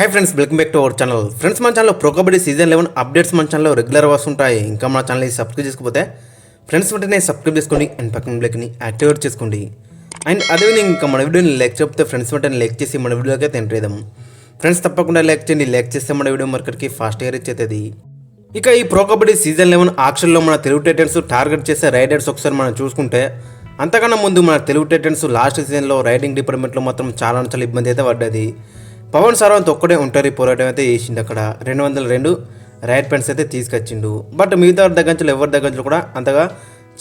Hi friends welcome back to our channel friends మన ఛానల్లో pro kabaddi season eleven updates మన ఛానల్లో regular వస్తుంటాయి ఇంకా మన ఛానల్ని సబ్స్క్రైబ్ చేసుకోకపోతే ఫ్రెండ్స్ వెంటనే సబ్స్క్రైబ్ చేసుకోండి అండ్ పక్కన బ్లెక్ని యాక్టివేట్ చేసుకోండి. అండ్ అదేవిధంగా ఇంకా మన వీడియోని లైక్ చెప్తే ఫ్రెండ్స్ వెంటనే లైక్ చేసి మన వీడియోకి అయితే ఎంటర్ చేద్దాం. ఫ్రెండ్స్ తప్పకుండా లైక్ చేయండి. లైక్ చేస్తే మన వీడియో మార్కెట్కి ఫాస్ట్ రీచ్ అవుతుంది. ఇక ఈ ప్రో కబడ్డీ సీజన్ లెవెన్ ఆక్షన్లో మన తెలుగు టైటన్స్ టార్గెట్ చేసే రైడర్స్ ఒకసారి మనం చూసుకుంటే అంతకన్నా ముందు మన తెలుగు టైటన్స్ లాస్ట్ సీజన్లో రైడింగ్ డిపార్ట్మెంట్లో మాత్రం చాలా చాలా ఇబ్బంది అయితే పడ్డది. పవన్ సర్వంత్ ఒక్కడే ఒంటరి పోరాటం అయితే చేసిండు అక్కడ. రెండు వందల రెండు రైట్ పెన్స్ అయితే తీసుకొచ్చిండు. బట్ మిగతా దగ్గర నుంచి ఎవరి దగ్గంచులు కూడా అంతగా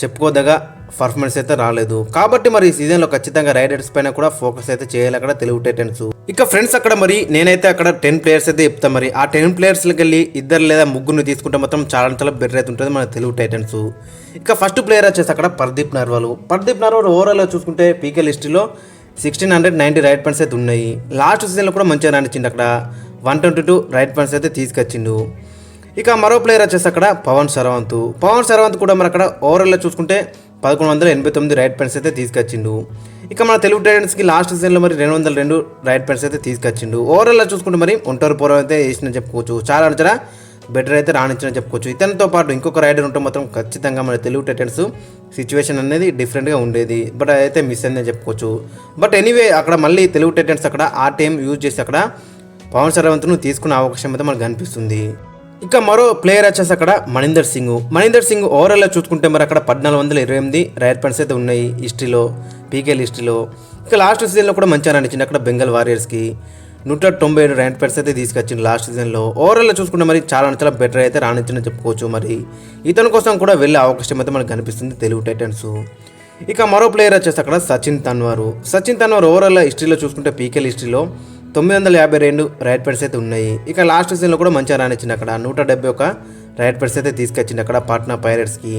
చెప్పుకోదగ్గ పర్ఫార్మెన్స్ అయితే రాలేదు. కాబట్టి మరి ఈ సీజన్లో ఖచ్చితంగా రైడర్స్ పైన కూడా ఫోకస్ అయితే చేయాలి అక్కడ తెలుగు టైటన్స్ ఇక ఫ్రెండ్స్ అక్కడ మరి నేనైతే అక్కడ టెన్ ప్లేయర్స్ అయితే చెప్తాను మరి. ఆ టెన్ ప్లేయర్స్కి వెళ్ళి ఇద్దరు లేదా ముగ్గురిని తీసుకుంటే మాత్రం చాలా చాలా బెటర్ అయితే ఉంటుంది మన తెలుగు టైటన్స్ ఇక ఫస్ట్ ప్లేయర్ వచ్చేసి అక్కడ పర్దీప్ నర్వాలు. పర్దీప్ నర్వాలు ఓవరాల్గా చూసుకుంటే పీకే లిస్టులో sixteen hundred ninety raid points అయితే ఉన్నాయి. లాస్ట్ సీజన్లో కూడా మంచిగా రాణించిండు అక్కడ. One twenty two raid points అయితే తీసుకొచ్చిండు. ఇక మరో ప్లేయర్ వచ్చేసి అక్కడ పవన్ సరవంత్. పవన్ సరవంత్ కూడా మరి అక్కడ ఓవరాల్లో చూసుకుంటే పదకొండు వందల ఎనభై తొమ్మిది రైట్ పాయింట్స్ అయితే తీసుకొచ్చిండు. ఇక మన తెలుగు టైటన్స్కి లాస్ట్ సీజన్లో మరి రెండు వందల రెండు రైట్ పాయింట్స్ అయితే తీసుకొచ్చిండు. ఓవరాల్లో చూసుకుంటే మరి ఒంటరి పూర్వం అయితే వేసిన చెప్పుకోవచ్చు. చాలా అంచనా బెటర్ అయితే రాణించిన చెప్పుకోవచ్చు. ఇతనితో పాటు ఇంకొక రైడర్ ఉంటే మాత్రం ఖచ్చితంగా మన తెలుగు టైటన్స్ సిచ్యువేషన్ అనేది డిఫరెంట్గా ఉండేది. బట్ అదైతే మిస్ అయిందని చెప్పుకోవచ్చు. బట్ ఎనీవే అక్కడ మళ్ళీ తెలుగు టైటన్స్ అక్కడ ఆ టైం యూజ్ చేసి అక్కడ పవన్ సరవంత్ను తీసుకునే అవకాశం అయితే మనకు కనిపిస్తుంది. ఇక మరో ప్లేయర్ వచ్చేసి అక్కడ మణిందర్ సింగ్. మణిందర్ సింగ్ ఓవరాల్లో చూసుకుంటే మరి అక్కడ పద్నాలుగు వందల ఇరవై ఎనిమిది రైట్ పాయింట్స్ అయితే ఉన్నాయి. హిస్టరీలో పీకేఎల్ హిస్టరీలో ఇక లాస్ట్ సీజన్లో కూడా మంచిగా అనిపించింది అక్కడ బెంగాల్ వారియర్స్కి నూట తొంభై ఏడు ర్యాంక్ పెర్స్ అయితే తీసుకొచ్చింది లాస్ట్ సీజన్లో. ఓవరాల్ చూసుకుంటే మరి చాలా చాలా బెటర్ అయితే రాణించిన చెప్పుకోవచ్చు మరి. ఇతని కోసం కూడా వెళ్ళే అవకాశం అయితే మనకు కనిపిస్తుంది తెలుగు టైటన్స్. ఇక మరో ప్లేయర్ వచ్చేసి అక్కడ సచిన్ తన్వారు. సచిన్ తన్వార్ ఓవరాల్ హిస్టరీలో చూసుకుంటే పీకేల్ హిస్టరీలో తొమ్మిది వందల యాభై రెండు రైట్ పెర్స్ అయితే ఉన్నాయి. ఇక లాస్ట్ సీజన్లో కూడా మంచిగా రానిచ్చింది అక్కడ. నూట డెబ్బై ఒక రైట్ పెర్స్ అయితే తీసుకొచ్చింది అక్కడ పాట్నా పైరట్స్కి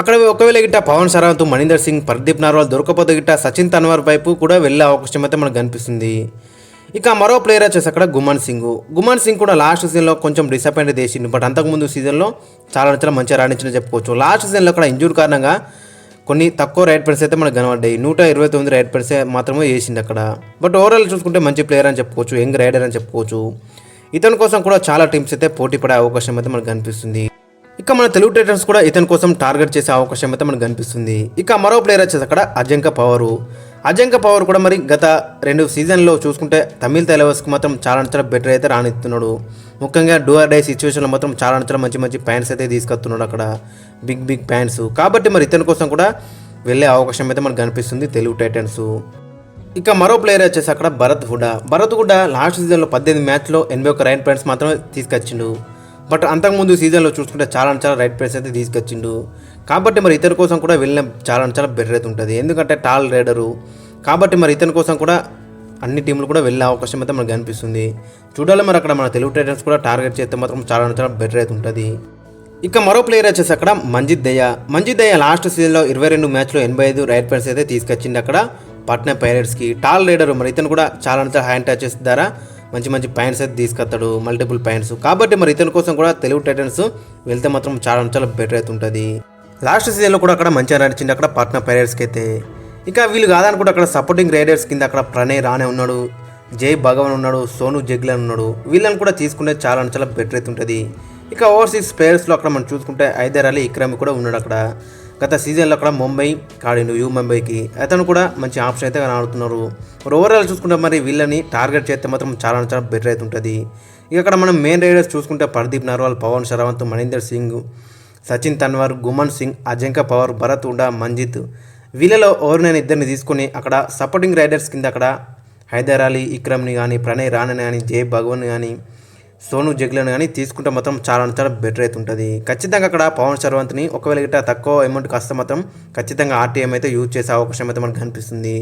అక్కడ ఒకవేళ గిట్ట పవన్ సరావత్ మణీందర్ సింగ్ ప్రదీప్ నార్వాల్ దొరకపోతే గిట్ట సచిన్ తన్వార్ వైపు కూడా వెళ్ళే అవకాశం అయితే మనకు కనిపిస్తుంది. ఇక మరో ప్లేయర్ వచ్చేసి అక్కడ గుమాన్ సింగ్. గుమాన్ సింగ్ కూడా లాస్ట్ సీజన్లో కొంచెం డిసప్పాయింట్ చేసిండు బట్ అంతకుముందు సీజన్లో చాలా చాలా మంచిగా రాణించిన చెప్పుకోవచ్చు. లాస్ట్ సీజన్లో అక్కడ ఇంజూర్ కారణంగా కొన్ని తక్కువ రైట్ పెర్స్ అయితే మనకు కనబడ్డాయి. నూట ఇరవై తొమ్మిది రైట్ పెర్స్ మాత్రమే వేసింది అక్కడ. బట్ ఓవరాల్ చూసుకుంటే మంచి ప్లేయర్ అని చెప్పుకోవచ్చు యంగ్ రైడర్ అని చెప్పుకోవచ్చు. ఇతని కోసం కూడా చాలా టీమ్స్ అయితే పోటీ పడే అవకాశం అయితే మనకు కనిపిస్తుంది. ఇక మన తెలుగు టైటన్స్ కూడా ఇతని కోసం టార్గెట్ చేసే అవకాశం అయితే మనకు కనిపిస్తుంది. ఇక మరో ప్లేయర్ వచ్చేసి అక్కడ అజంక పవరు. అజంక పవర్ కూడా మరి గత రెండు సీజన్లో చూసుకుంటే తమిళ తెలవస్కి మాత్రం చాలా చాలా బెటర్ అయితే రానిస్తున్నాడు ముఖ్యంగా డూఆర్ డై సిచ్యువేషన్లో మాత్రం చాలా చాలా మంచి మంచి ప్యాంట్స్ అయితే తీసుకొస్తున్నాడు అక్కడ. బిగ్ బిగ్ ప్యాంట్స్ కాబట్టి మరి ఇతని కోసం కూడా వెళ్ళే అవకాశం అయితే మనకు కనిపిస్తుంది తెలుగు టైటన్స్. ఇక మరో ప్లేయర్ వచ్చేసి అక్కడ భరత్ హుడా. భరత్ హుడా లాస్ట్ సీజన్లో పద్దెనిమిది మ్యాచ్లో ఎనభై ఒక రైన్ పాయింట్స్ మాత్రమే తీసుకొచ్చిండు. బట్ అంతకుముందు సీజన్లో చూసుకుంటే చాలా చాలా రైట్ ప్లేస్ అయితే తీసుకొచ్చిండు. కాబట్టి మరి ఇతని కోసం కూడా వెళ్ళిన చాలా చాలా బెటర్ అయితే ఉంటుంది. ఎందుకంటే టాల్ రైడరు కాబట్టి మరి ఇతని కోసం కూడా అన్ని టీంలు కూడా వెళ్ళే అవకాశం అయితే మనకు కనిపిస్తుంది. చూడాలి మరి అక్కడ మన తెలుగు టైటన్స్ కూడా టార్గెట్ చేస్తే మాత్రం చాలా చాలా బెటర్ అయితే ఉంటుంది. ఇక మరో ప్లేయర్ వచ్చేసి అక్కడ మంజిత్ దయ మంజిత్ దయ లాస్ట్ సీజన్లో ఇరవై రెండు మ్యాచ్లో ఎనభై ఐదు రైట్ పాయింట్స్ అయితే తీసుకొచ్చింది అక్కడ. పట్నా పైరట్స్కి టాల్ రైడర్ మరి ఇతను కూడా చాలా అంతా హ్యాండ్ టచ్ ద్వారా మంచి మంచి పాయింట్స్ అయితే తీసుకొస్తాడు మల్టిపుల్ పాయింట్స్ కాబట్టి మరి ఇతని కోసం కూడా తెలుగు టైటన్స్ వెళ్తే మాత్రం చాలా చాలా బెటర్ అయితే ఉంటుంది. లాస్ట్ సీజన్లో కూడా అక్కడ మంచిగా నడిచింది అక్కడ పట్నా పైరేట్స్కి అయితే. ఇక వీళ్ళు కాదనుకుంటే అక్కడ సపోర్టింగ్ రైడర్స్ కింద అక్కడ ప్రణయ్ రానే ఉన్నాడు జై భగవాన్ ఉన్నాడు సోను జగ్లన్ ఉన్నాడు. వీళ్ళని కూడా తీసుకుంటే చాలా చాలా బెటర్ అయితే ఉంటుంది. ఇక ఓవర్సీస్ ప్లేయర్స్లో అక్కడ మనం చూసుకుంటే హైదర్ అలీ ఇక్రమి కూడా ఉన్నాడు అక్కడ. గత సీజన్లో అక్కడ ముంబై కాడిండు యూ ముంబైకి అతను కూడా మంచి ఆప్షన్ అయితే ఆడుతున్నారు మరి ఓవరాల్ చూసుకుంటే మరి వీళ్ళని టార్గెట్ చేస్తే మాత్రం చాలా చాలా బెటర్ అయితే ఉంటుంది. ఇక అక్కడ మనం మెయిన్ రైడర్స్ చూసుకుంటే ప్రదీప్ నర్వాల్ పవన్ శరవంత్ మణీందర్ సింగ్ సచిన్ తన్వార్ గుమన్ సింగ్ అజంక పవర్ భరత్ ఉండా మంజిత్. వీళ్ళలో ఎవరినైనా ఇద్దరిని తీసుకొని అక్కడ సపోర్టింగ్ రైడర్స్ కింద అక్కడ హైదర్ అలీ ఇక్రమ్ని కానీ ప్రణయ్ రాణని కానీ జై భగవన్ కానీ సోను జగ్లను కానీ తీసుకుంటే మాత్రం చాలా చాలా బెటర్ అయితే ఉంటుంది ఖచ్చితంగా అక్కడ పవన్ సర్వంత్ని ఒకవేళ గిట్ట తక్కువ అమౌంట్ కాస్త మాత్రం ఖచ్చితంగా ఆర్టీఎం అయితే యూజ్ చేసే అవకాశం అయితే మనకు కనిపిస్తుంది.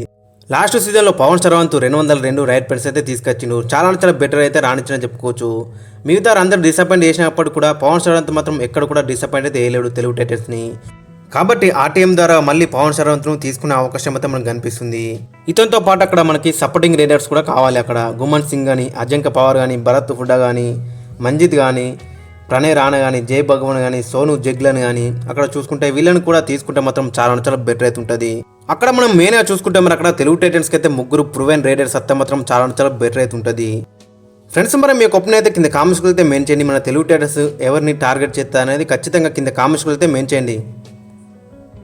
లాస్ట్ సీజన్లో పవన్ సర్వంత్ రెండు వందల రెండు రైట్ పెన్స్ అయితే తీసుకొచ్చిండు. చాలా చాలా బెటర్ అయితే రాణించిన చెప్పుకోవచ్చు. మిగతా అందరూ డిసప్పాయింట్ చేసినప్పుడు కూడా పవన్ సర్వంత్ మాత్రం ఎక్కడ కూడా డిసప్పాయింట్ అయితే వేయలేడు తెలుగు టైటర్స్ని కాబట్టి ఆర్టీఎం ద్వారా మళ్ళీ పవన్ శరవంత్ను తీసుకునే అవకాశం అయితే మనకు కనిపిస్తుంది. ఇతనితో పాటు అక్కడ మనకి సపోర్టింగ్ రైడర్స్ కూడా కావాలి అక్కడ. గుమన్ సింగ్ కానీ అజంక పవర్ కానీ భరత్ హుడ్డా కానీ మంజిత్ కానీ ప్రణయ్ రాణ కానీ జై భగవాన్ కానీ సోను జగ్లన్ కానీ అక్కడ చూసుకుంటే వీళ్ళని కూడా తీసుకుంటే మాత్రం చాలా చాలా బెటర్ అయితే ఉంటుంది. అక్కడ మనం మెయిన్గా చూసుకుంటే మరి అక్కడ తెలుగు టైటన్స్కి అయితే ముగ్గురు ప్రూవెన్ రైడర్స్ వస్తే మాత్రం చాలా చాలా బెటర్ అయితే ఉంటుంది. ఫ్రెండ్స్ మరి మీ యొక్క అయితే కింద కామెంట్స్కి అయితే మెయిన్ చేయండి. మన తెలుగు టైటన్స్ ఎవరిని టార్గెట్ చేస్తా అనేది ఖచ్చితంగా కింద కామెంట్స్కి అయితే మెయిన్ చేయండి.